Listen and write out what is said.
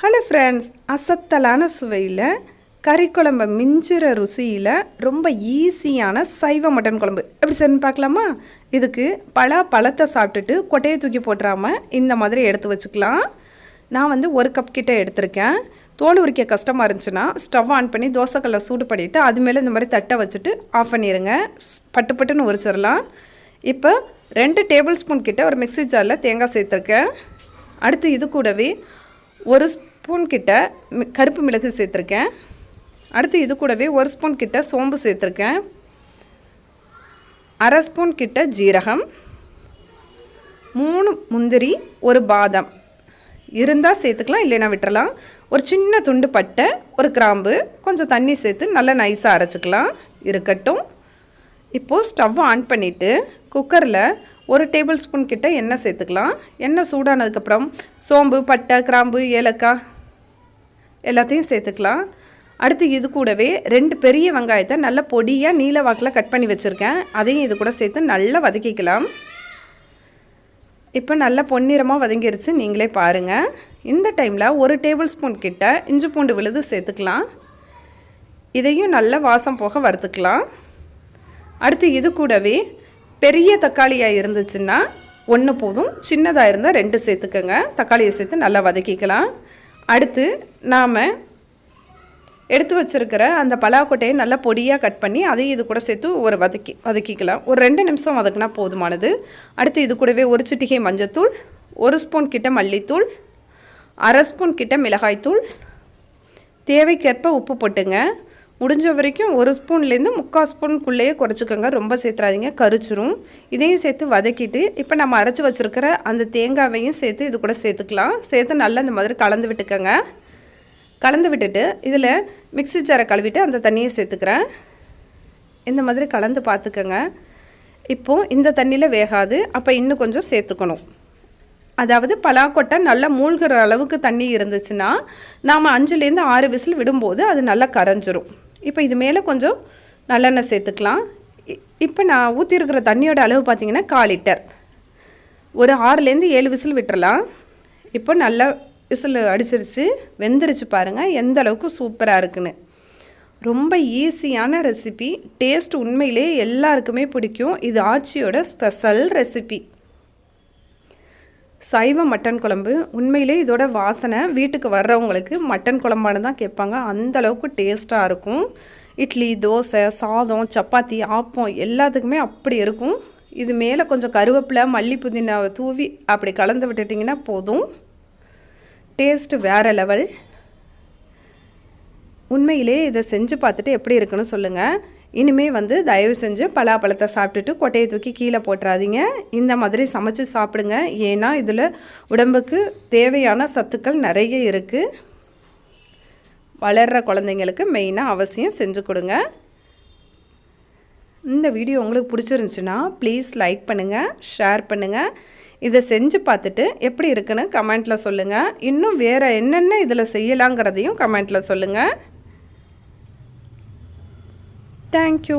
Hello friends அசத்தலான சுவையில் கறி குழம்பை மிஞ்சுற ருசியில் ரொம்ப ஈஸியான சைவ மட்டன் குழம்பு. எப்படி சரின்னு பார்க்கலாமா? இதுக்கு பல பழத்தை சாப்பிட்டுட்டு கொட்டையை தூக்கி போட்டுறாமல் இந்த மாதிரி எடுத்து வச்சுக்கலாம். நான் வந்து ஒரு கப் கிட்டே எடுத்திருக்கேன். தோல் உரிக்க கஷ்டமாக இருந்துச்சுன்னா ஸ்டவ் ஆன் பண்ணி தோசைக்கல்லை சூடு பண்ணிவிட்டு அது மேலே இந்த மாதிரி தட்டை வச்சுட்டு ஆஃப் பண்ணிடுங்க பட்டு பட்டுன்னு உரிச்சிடலாம். இப்போ ரெண்டு டேபிள் ஸ்பூன் கிட்ட ஒரு மிக்ஸி ஜாரில் தேங்காய் சேர்த்துருக்கேன். அடுத்து இது கூடவே ஒரு ஸ்பூன் கிட்ட மி- கருப்பு மிளகு சேர்த்துருக்கேன். அடுத்து இது கூடவே ஒரு ஸ்பூன் கிட்ட சோம்பு சேர்த்துருக்கேன். அரை ஸ்பூன் கிட்ட ஜீரகம். மூணு முந்திரி ஒரு பாதாம். இருந்தால் சேர்த்துக்கலாம் இல்லைன்னா விட்டுறலாம். ஒரு சின்ன துண்டு பட்டை ஒரு கிராம்பு கொஞ்சம் தண்ணி சேர்த்து நல்லா நைஸாக அரைச்சிக்கலாம். இருக்கட்டும். இப்போது ஸ்டவ் ஆன் பண்ணிவிட்டு குக்கரில் ஒரு டேபிள் ஸ்பூன் கிட்ட எண்ணெய் சேர்த்துக்கலாம். எண்ணெய் சூடானதுக்கப்புறம் சோம்பு பட்டை கிராம்பு ஏலக்காய் எல்லாத்தையும் சேர்த்துக்கலாம். அடுத்து இது கூடவே ரெண்டு பெரிய வெங்காயத்தை நல்ல பொடியாக நீல வாக்கில் கட் பண்ணி வச்சுருக்கேன். அதையும் இது கூட சேர்த்து நல்லா வதக்கிக்கலாம். இப்போ நல்லா பொன்னிறமாக வதங்கிருச்சு. நீங்களே பாருங்கள் இந்த டைமில் ஒரு டேபிள் ஸ்பூன் கிட்ட இஞ்சி பூண்டு விழுது சேர்த்துக்கலாம். இதையும் நல்லா வாசம் போக வறுத்துக்கலாம். அடுத்து இது கூடவே பெரிய தக்காளியாக இருந்துச்சுன்னா ஒன்று போதும். சின்னதாக இருந்தால் ரெண்டு சேர்த்துக்கோங்க. தக்காளியை சேர்த்து நல்லா வதக்கிக்கலாம். அடுத்து நாம் எடுத்து வச்சிருக்கிற அந்த பலாக்கொட்டையை நல்லா பொடியாக கட் பண்ணி அதையும் இது கூட சேர்த்து ஒரு வதக்கி வதக்கிக்கலாம். ஒரு ரெண்டு நிமிஷம் வதக்குனா போதுமானது. அடுத்து இது கூடவே ஒரு சிட்டிகை மஞ்சத்தூள் ஒரு ஸ்பூன் கிட்ட மல்லித்தூள் அரை ஸ்பூன் கிட்ட மிளகாய்த்தூள். தேவைக்கேற்ப உப்பு போட்டுங்க. முடிஞ்ச வரைக்கும் ஒரு ஸ்பூன்லேருந்து முக்கால் ஸ்பூனுக்குள்ளேயே குறைச்சிக்கோங்க. ரொம்ப சேர்த்துறாதீங்க. கரிச்சிரும். இதையும் சேர்த்து வதக்கிட்டு இப்போ நம்ம அரைச்சி வச்சுருக்கிற அந்த தேங்காவையும் சேர்த்து இது கூட சேர்த்துக்கலாம். சேர்த்து நல்லா இந்த மாதிரி கலந்து விட்டுக்கோங்க. கலந்து விட்டுட்டு இதில் மிக்சி ஜாரை கழுவிட்டு அந்த தண்ணியை சேர்த்துக்கிறேன். இந்த மாதிரி கலந்து பார்த்துக்கோங்க. இப்போது இந்த தண்ணியில் வேகாது. அப்போ இன்னும் கொஞ்சம் சேர்த்துக்கணும். அதாவது பலாக்கொட்டை நல்லா மூழ்கிற அளவுக்கு தண்ணி இருந்துச்சுன்னா நாம் அஞ்சுலேருந்து ஆறு விசில் விடும்போது அது நல்லா கரைஞ்சிரும். இப்போ இது மேலே கொஞ்சம் நல்லெண்ணெய் சேர்த்துக்கலாம். இ- இப்போ நான் ஊற்றிருக்கிற தண்ணியோட அளவு பார்த்திங்கன்னா கால் லிட்டர். ஒரு ஆறுலேருந்து ஏழு விசில் விட்டுறலாம். இப்போ நல்லா விசில் அடிச்சிருச்சு. வெந்துருச்சு பாருங்கள் எந்த அளவுக்கு சூப்பராக இருக்குன்னு. ரொம்ப ஈஸியான ரெசிபி. டேஸ்ட் உண்மையிலே எல்லாருக்குமே பிடிக்கும். இது ஆச்சியோட ஸ்பெஷல் ரெசிபி. சைவ மட்டன் குழம்பு. உண்மையிலே இதோட வாசனை வீட்டுக்கு வர்றவங்களுக்கு மட்டன் குழம்பானு தான் கேட்பாங்க. அந்த அளவுக்கு டேஸ்ட்டாக இருக்கும். இட்லி தோசை சாதம் சப்பாத்தி ஆப்பம் எல்லாத்துக்குமே அப்படி இருக்கும். இது மேலே கொஞ்சம் கருவேப்பிலை மல்லி புதினாவை தூவி அப்படி கலந்து விட்டுட்டிங்கன்னா போதும். டேஸ்ட்டு வேறு லெவல். உண்மையிலே இதை செஞ்சு பார்த்துட்டு எப்படி இருக்குன்னு சொல்லுங்கள் இனிமே வந்து தயவு செஞ்சு பலாப்பழத்தை சாப்பிட்டுட்டு கொட்டையை தூக்கி கீழே போட்டுறாதீங்க. இந்த மாதிரி சமைச்சு சாப்பிடுங்க. ஏன்னா இதில் உடம்புக்கு தேவையான சத்துக்கள் நிறைய இருக்குது வளர்கிற குழந்தைங்களுக்கு மெயினாக அவசியம் செஞ்சு கொடுங்க. இந்த வீடியோ உங்களுக்கு பிடிச்சிருந்துச்சுன்னா ப்ளீஸ் லைக் பண்ணுங்கள் ஷேர் பண்ணுங்கள் இதை செஞ்சு பார்த்துட்டு எப்படி இருக்குன்னு கமெண்ட்டில் சொல்லுங்கள் இன்னும் வேறு என்னென்ன இதில் செய்யலாங்கிறதையும் கமெண்ட்டில் சொல்லுங்கள் தேங்க்யூ